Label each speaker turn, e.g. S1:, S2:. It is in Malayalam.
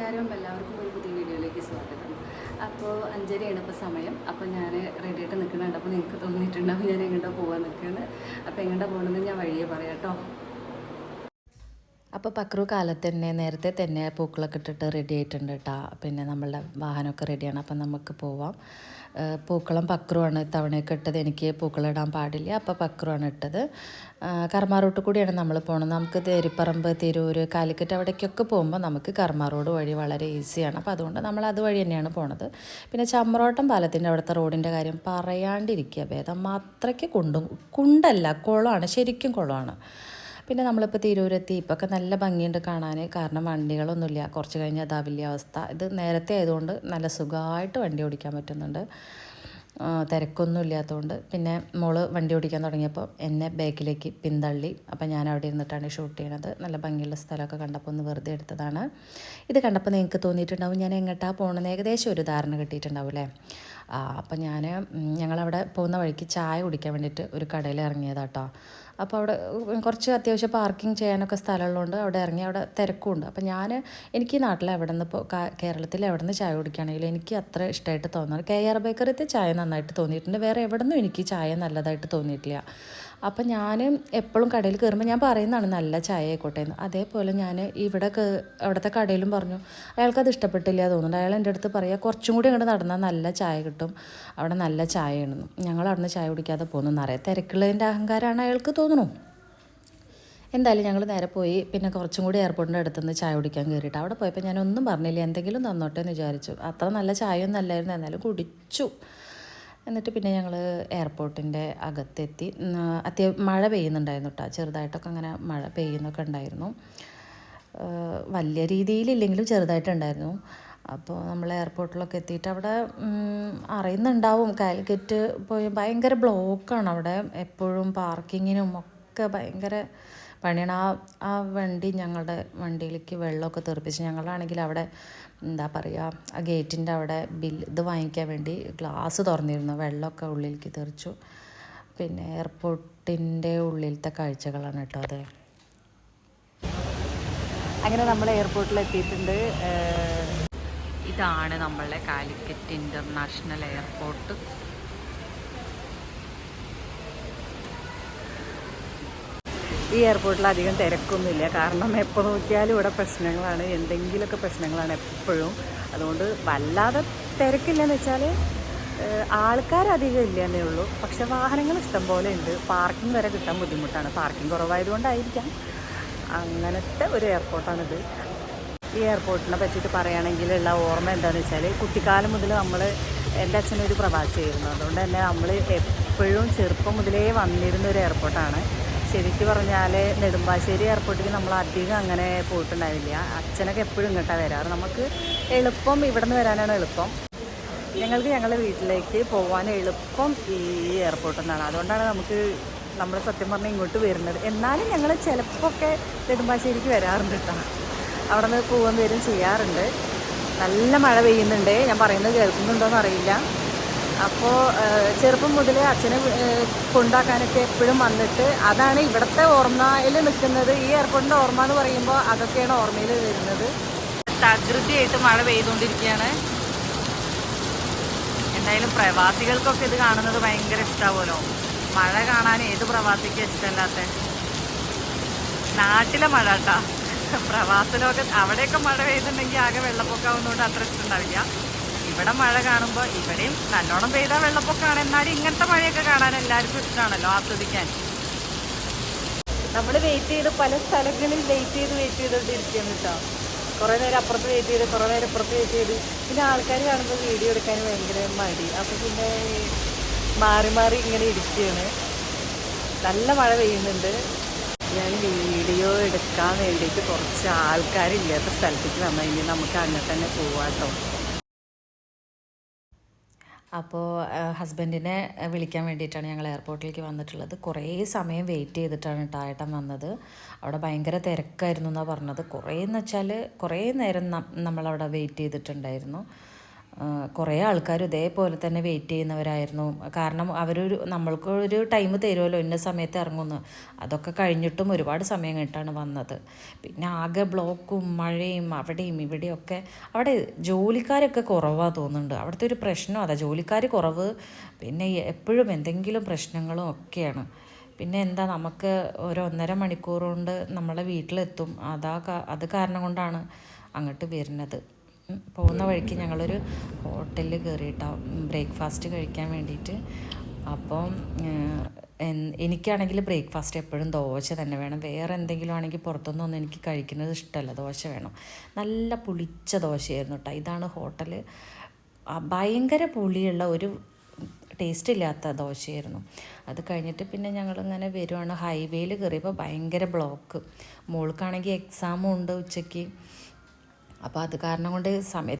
S1: നമസ്കാരം. എല്ലാവർക്കും ഒരു പുതിയ വീഡിയോയിലേക്ക് സ്വാഗതം. അപ്പോൾ അഞ്ചരയാണ് ഇപ്പോൾ സമയം. അപ്പോൾ ഞാൻ റെഡി ആയിട്ട് നിൽക്കുന്നുണ്ട് അപ്പോൾ നിങ്ങൾക്ക് തോന്നിയിട്ടുണ്ടാവും ഞാൻ എങ്ങോട്ടാണ് പോകാൻ നിൽക്കുന്നത് അപ്പോൾ എങ്ങോട്ടാണ് പോകണമെന്ന് ഞാൻ വഴിയെ പറയാം കേട്ടോ.
S2: അപ്പോൾ പക്രു കാലത്ത് തന്നെ നേരത്തെ തന്നെ പൂക്കളൊക്കെ ഇട്ടിട്ട് റെഡി ആയിട്ടുണ്ട് കേട്ടോ പിന്നെ നമ്മളുടെ വാഹനമൊക്കെ റെഡിയാണ് അപ്പം നമുക്ക് പോവാം. പൂക്കളം പക്രുവാണ് തവണയൊക്കെ ഇട്ടത്. എനിക്ക് പൂക്കളിടാൻ പാടില്ല. അപ്പോൾ പക്രുവാണ് ഇട്ടത്. കർമ്മ റൂട്ട് കൂടിയാണ് നമ്മൾ പോകുന്നത് നമുക്ക് തേരിപ്പറമ്പ് തിരൂർ കാലിക്കറ്റ് അവിടേക്കൊക്കെ പോകുമ്പോൾ നമുക്ക് കർമ്മ റോഡ് വഴി വളരെ ഈസിയാണ്. അപ്പോൾ അതുകൊണ്ട് നമ്മൾ അതുവഴി തന്നെയാണ് പോണത്. പിന്നെ ചമ്രോട്ടം പാലത്തിന്റെ അവിടുത്തെ റോഡിന്റെ കാര്യം പറയാണ്ടിരിക്കുക. ഭേദം മാത്രയ്ക്ക് കുണ്ടും കുണ്ടല്ല കുളമാണ്. ശരിക്കും കുളമാണ്. പിന്നെ നമ്മളിപ്പോൾ തിരൂരെത്തി. ഇപ്പൊക്കെ നല്ല ഭംഗിയുണ്ട് കാണാൻ കാരണം വണ്ടികളൊന്നുമില്ല. കുറച്ച് കഴിഞ്ഞാൽ അതാ വലിയ അവസ്ഥ. ഇത് നേരത്തെ ആയതുകൊണ്ട് നല്ല സുഖമായിട്ട് വണ്ടി ഓടിക്കാൻ പറ്റുന്നുണ്ട്. തിരക്കൊന്നും ഇല്ലാത്തതുകൊണ്ട്. പിന്നെ മോൾ വണ്ടി ഓടിക്കാൻ തുടങ്ങിയപ്പോൾ എന്നെ ബാക്കിലേക്ക് പിന്തള്ളി. അപ്പോൾ ഞാൻ അവിടെ ഇരുന്നിട്ടാണ് ഷൂട്ട് ചെയ്യണത്. നല്ല ഭംഗിയുള്ള സ്ഥലമൊക്കെ കണ്ടപ്പോൾ ഒന്ന് വെറുതെ എടുത്തതാണ്. ഇത് കണ്ടപ്പോൾ നിങ്ങൾക്ക് തോന്നിയിട്ടുണ്ടാവും ഞാൻ എങ്ങോട്ടാണ് പോകണമെന്ന് ഏകദേശം ഒരു ധാരണ കിട്ടിയിട്ടുണ്ടാവും അല്ലേ? അപ്പം ഞാൻ ഞങ്ങളവിടെ പോകുന്ന വഴിക്ക് ചായ കുടിക്കാൻ വേണ്ടിയിട്ട് ഒരു കടയിൽ ഇറങ്ങിയതാട്ടോ. അപ്പോൾ അവിടെ കുറച്ച് അത്യാവശ്യം പാർക്കിംഗ് ചെയ്യാനൊക്കെ സ്ഥലമുള്ളതുകൊണ്ട് അവിടെ ഇറങ്ങി അവിടെ തിരക്കുമുണ്ട്. അപ്പോൾ ഞാൻ എനിക്ക് ഈ നാട്ടിൽ എവിടെ നിന്ന് ഇപ്പോൾ കേരളത്തിൽ എവിടെ നിന്ന് ചായ കുടിക്കുകയാണെങ്കിലും എനിക്ക് അത്ര ഇഷ്ടമായിട്ട് തോന്നാറ്. കെ ആർ ബേക്കറിത്തെ ചായ നന്നായിട്ട് തോന്നിയിട്ടുണ്ട്. വേറെ എവിടെ നിന്നും എനിക്ക് ചായ നല്ലതായിട്ട് തോന്നിയിട്ടില്ല. അപ്പം ഞാൻ എപ്പോഴും കടയിൽ കയറുമ്പോൾ ഞാൻ പറയുന്നതാണ് നല്ല ചായ ആയിക്കോട്ടെ എന്ന്. അതേപോലെ ഞാൻ ഇവിടെ അവിടുത്തെ കടയിലും പറഞ്ഞു അയാൾക്കത് ഇഷ്ടപ്പെട്ടില്ല തോന്നുന്നുണ്ട് അയാൾ എന്റെ അടുത്ത് പറയുക കുറച്ചും കൂടി അങ്ങോട്ട് നടന്നാൽ നല്ല ചായ കിട്ടും അവിടെ നല്ല ചായയാണെന്ന് ഞങ്ങൾ അവിടുന്ന് ചായ കുടിക്കാതെ പോകുന്നു നിറയെ തിരക്കുള്ളതിന്റെ അഹങ്കാരമാണ് അയാൾക്ക് തോന്നുന്നു. എന്തായാലും ഞങ്ങൾ നേരെ പോയി പിന്നെ കുറച്ചും കൂടി എയർപോർട്ടിന്റെ അടുത്തുനിന്ന് ചായ കുടിക്കാൻ കയറിയിട്ട് അവിടെ പോയപ്പോൾ ഞാനൊന്നും പറഞ്ഞില്ല എന്തെങ്കിലും തന്നോട്ടെ എന്ന് വിചാരിച്ചു. അത്ര നല്ല ചായ ഒന്നും അല്ലായിരുന്നു എന്നാലും കുടിച്ചു. എന്നിട്ട് പിന്നെ ഞങ്ങൾ എയർപോർട്ടിന്റെ അകത്തെത്തി. അത്യാവശ്യം അത്യാ മഴ പെയ്യുന്നുണ്ടായിരുന്നു കേട്ടോ ചെറുതായിട്ടൊക്കെ അങ്ങനെ മഴ പെയ്യുന്നൊക്കെ ഉണ്ടായിരുന്നു. വലിയ രീതിയിലില്ലെങ്കിലും ചെറുതായിട്ടുണ്ടായിരുന്നു. അപ്പോൾ നമ്മൾ എയർപോർട്ടിലൊക്കെ എത്തിയിട്ട് അവിടെ അറിയുന്നുണ്ടാവും. കാലിക്കറ്റ് പോയി ഭയങ്കര ബ്ലോക്കാണ് അവിടെ. എപ്പോഴും പാർക്കിങ്ങിനും ഒക്കെ ഭയങ്കര പണിയാണ്. ആ ആ വണ്ടി ഞങ്ങളുടെ വണ്ടിയിലേക്ക് വെള്ളമൊക്കെ തെറിപ്പിച്ച് ഞങ്ങളാണെങ്കിൽ അവിടെ എന്താ പറയുക ആ ഗേറ്റിന്റെ അവിടെ ബിൽ ഇത് വാങ്ങിക്കാൻ വേണ്ടി ഗ്ലാസ് തുറന്നിരുന്നു. വെള്ളമൊക്കെ ഉള്ളിലേക്ക് തെറിച്ചു. പിന്നെ എയർപോർട്ടിന്റെ ഉള്ളിലത്തെ കാഴ്ചകളാണ് കേട്ടോ അത്.
S1: അങ്ങനെ നമ്മൾ എയർപോർട്ടിൽ എത്തിയിട്ടുണ്ട്
S2: ഇതാണ് നമ്മളുടെ കാലിക്കറ്റ് ഇന്റർനാഷണൽ എയർപോർട്ട്.
S1: ഈ എയർപോർട്ടിൽ അധികം തിരക്കൊന്നുമില്ല. കാരണം എപ്പോൾ നോക്കിയാലും ഇവിടെ പ്രശ്നങ്ങളാണ്. എന്തെങ്കിലുമൊക്കെ പ്രശ്നങ്ങളാണ് എപ്പോഴും. അതുകൊണ്ട് വല്ലാതെ തിരക്കില്ലെന്ന് വെച്ചാൽ ആൾക്കാർ അധികം ഇല്ലെന്നേ ഉള്ളൂ. പക്ഷെ വാഹനങ്ങൾ ഇഷ്ടം പോലെ ഉണ്ട്. പാർക്കിംഗ് വരെ കിട്ടാൻ ബുദ്ധിമുട്ടാണ്. പാർക്കിംഗ് കുറവായതുകൊണ്ടായിരിക്കാം. അങ്ങനത്തെ ഒരു എയർപോർട്ടാണിത് ഈ എയർപോർട്ടിനെ പറ്റിയിട്ട് പറയുകയാണെങ്കിലുള്ള ഓർമ്മ എന്താണെന്ന് വെച്ചാൽ കുട്ടിക്കാലം മുതൽ നമ്മൾ എന്റെ അച്ഛനൊരു പ്രവാസിയായിരുന്നു. അതുകൊണ്ട് തന്നെ നമ്മൾ എപ്പോഴും ചെറുപ്പം മുതലേ വന്നിരുന്ന ഒരു എയർപോർട്ടാണ് ശരിക്കും പറഞ്ഞാൽ നെടുമ്പാശ്ശേരി എയർപോർട്ടിൽ നമ്മൾ അധികം അങ്ങനെ പോയിട്ടുണ്ടാവില്ല. അച്ഛനൊക്കെ എപ്പോഴും ഇങ്ങോട്ടാണ് വരാറ്. നമുക്ക് എളുപ്പം ഇവിടെ നിന്ന് വരാനാണ് എളുപ്പം. ഞങ്ങൾക്ക് ഞങ്ങളുടെ വീട്ടിലേക്ക് പോകാൻ എളുപ്പം ഈ എയർപോർട്ടിൽ നിന്നാണ്. അതുകൊണ്ടാണ് നമുക്ക് നമ്മൾ സത്യം പറഞ്ഞാൽ ഇങ്ങോട്ട് വരുന്നത്. എന്നാലും ഞങ്ങൾ ചിലപ്പോഴൊക്കെ നെടുമ്പാശ്ശേരിക്ക് വരാറുണ്ട് കേട്ടോ. അവിടെ നിന്ന് പോകാൻ വരും ചെയ്യാറുണ്ട്. നല്ല മഴ പെയ്യുന്നുണ്ട്. ഞാൻ പറയുന്നത് കേൾക്കുന്നുണ്ടോയെന്ന് അറിയില്ല. അപ്പോൾ ചെറുപ്പം മുതലേ അച്ഛനെ കൊണ്ടാക്കാനൊക്കെ എപ്പോഴും വന്നിട്ട് അതാണ് ഇവിടുത്തെ ഓർമ്മയിൽ നിൽക്കുന്നത്. ഈ എയർപോർട്ടിന്റെ ഓർമ്മ എന്ന് പറയുമ്പോൾ അതൊക്കെയാണ് ഓർമ്മയിൽ വരുന്നത്. തകൃതിയായിട്ട് മഴ പെയ്തുകൊണ്ടിരിക്കുകയാണ്. എന്തായാലും പ്രവാസികൾക്കൊക്കെ ഇത് കാണുന്നത് ഭയങ്കര ഇഷ്ടമാവുമല്ലോ മഴ കാണാൻ ഏത് പ്രവാസിക്കും ഇഷ്ടമല്ലാത്ത? നാട്ടിലെ മഴ കേട്ടാ. പ്രവാസിലൊക്കെ അവിടെയൊക്കെ മഴ പെയ്തിട്ടുണ്ടെങ്കിൽ ആകെ വെള്ളപ്പൊക്കാവുന്നതുകൊണ്ട് അത്ര ഇഷ്ടമുണ്ടാവില്ല. ഇവിടെ മഴ കാണുമ്പോൾ ഇവിടെയും നല്ലോണം പെയ്താൽ വെള്ളപ്പൊക്കമാണ്. എന്നാലും ഇങ്ങനത്തെ മഴയൊക്കെ കാണാൻ എല്ലാവർക്കും ഇഷ്ടമാണല്ലോ ആസ്വദിക്കാൻ. നമ്മൾ വെയിറ്റ് ചെയ്ത് പല സ്ഥലങ്ങളിൽ വെയിറ്റ് ചെയ്ത് വെയിറ്റ് ചെയ്തോണ്ടിരിക്കുകയാണ് കേട്ടോ കുറേ നേരം അപ്പുറത്ത് വെയിറ്റ് ചെയ്ത് കുറേ നേരം ഇപ്പുറത്ത് വെയിറ്റ് ചെയ്ത്. പിന്നെ ആൾക്കാർ കാണുമ്പോൾ വീഡിയോ എടുക്കാൻ ഭയങ്കര മടി. അപ്പോൾ പിന്നെ മാറി മാറി ഇങ്ങനെ ഇരിക്കുകയാണ്. നല്ല മഴ പെയ്യുന്നുണ്ട്. ഞാൻ വീഡിയോ എടുക്കാൻ വേണ്ടിയിട്ട് കുറച്ച് ആൾക്കാരില്ലാത്ത സ്ഥലത്തേക്ക് വന്നു കഴിഞ്ഞാൽ നമുക്ക് അങ്ങനെ തന്നെ പോവാട്ടോ.
S2: അപ്പോൾ ഹസ്ബൻഡിനെ വിളിക്കാൻ വേണ്ടിയിട്ടാണ് ഞങ്ങൾ എയർപോർട്ടിലേക്ക് വന്നിട്ടുള്ളത്. കുറേ സമയം വെയിറ്റ് ചെയ്തിട്ടാണ് ടായട്ടൻ വന്നത്. അവിടെ ഭയങ്കര തിരക്കായിരുന്നു എന്നാണ് പറഞ്ഞത്. കുറേ എന്ന് വെച്ചാൽ കുറേ നേരം നമ്മളവിടെ വെയിറ്റ് ചെയ്തിട്ടുണ്ടായിരുന്നു. കുറേ ആൾക്കാർ ഇതേപോലെ തന്നെ വെയിറ്റ് ചെയ്യുന്നവരായിരുന്നു. കാരണം അവരൊരു നമ്മൾക്കൊരു ടൈം തരുമല്ലോ ഇന്ന സമയത്ത് ഇറങ്ങുന്നു. അതൊക്കെ കഴിഞ്ഞിട്ടും ഒരുപാട് സമയം കഴിഞ്ഞിട്ടാണ് വന്നത്. പിന്നെ ആകെ ബ്ലോക്കും മഴയും അവിടെയും ഇവിടെയൊക്കെ അവിടെ ജോലിക്കാരൊക്കെ കുറവാണ് തോന്നുന്നുണ്ട്. അവിടുത്തെ ഒരു പ്രശ്നം അതാ ജോലിക്കാർ കുറവ്. പിന്നെ എപ്പോഴും എന്തെങ്കിലും പ്രശ്നങ്ങളും ഒക്കെയാണ്. പിന്നെ എന്താ നമുക്ക് ഒരു ഒന്നര മണിക്കൂർ കൊണ്ട് നമ്മളെ വീട്ടിലെത്തും. അതാ അത് കാരണം കൊണ്ടാണ് അങ്ങോട്ട് വരുന്നത്. പോകുന്ന വഴിക്ക് ഞങ്ങളൊരു ഹോട്ടലിൽ കയറിയിട്ടാവും ബ്രേക്ക്ഫാസ്റ്റ് കഴിക്കാൻ വേണ്ടിയിട്ട്. അപ്പം എനിക്കാണെങ്കിൽ ബ്രേക്ക്ഫാസ്റ്റ് എപ്പോഴും ദോശ തന്നെ വേണം. വേറെ എന്തെങ്കിലും ആണെങ്കിൽ പുറത്തുനിന്നൊന്നും എനിക്ക് കഴിക്കുന്നത് ഇഷ്ടമല്ല. ദോശ വേണം. നല്ല പുളിച്ച ദോശയായിരുന്നു കേട്ടോ ഇതാണ് ഹോട്ടൽ ഭയങ്കര പുളിയുള്ള ഒരു ടേസ്റ്റ് ഇല്ലാത്ത ദോശയായിരുന്നു. അത് കഴിഞ്ഞിട്ട് പിന്നെ ഞങ്ങളിങ്ങനെ വരുവാണ്. ഹൈവേയിൽ കയറിയപ്പോൾ ഭയങ്കര ബ്ലോക്ക്. മോൾക്കാണെങ്കിൽ എക്സാമും ഉണ്ട് ഉച്ചയ്ക്ക്. അപ്പോൾ അത് കാരണം കൊണ്ട് സമയത്ത്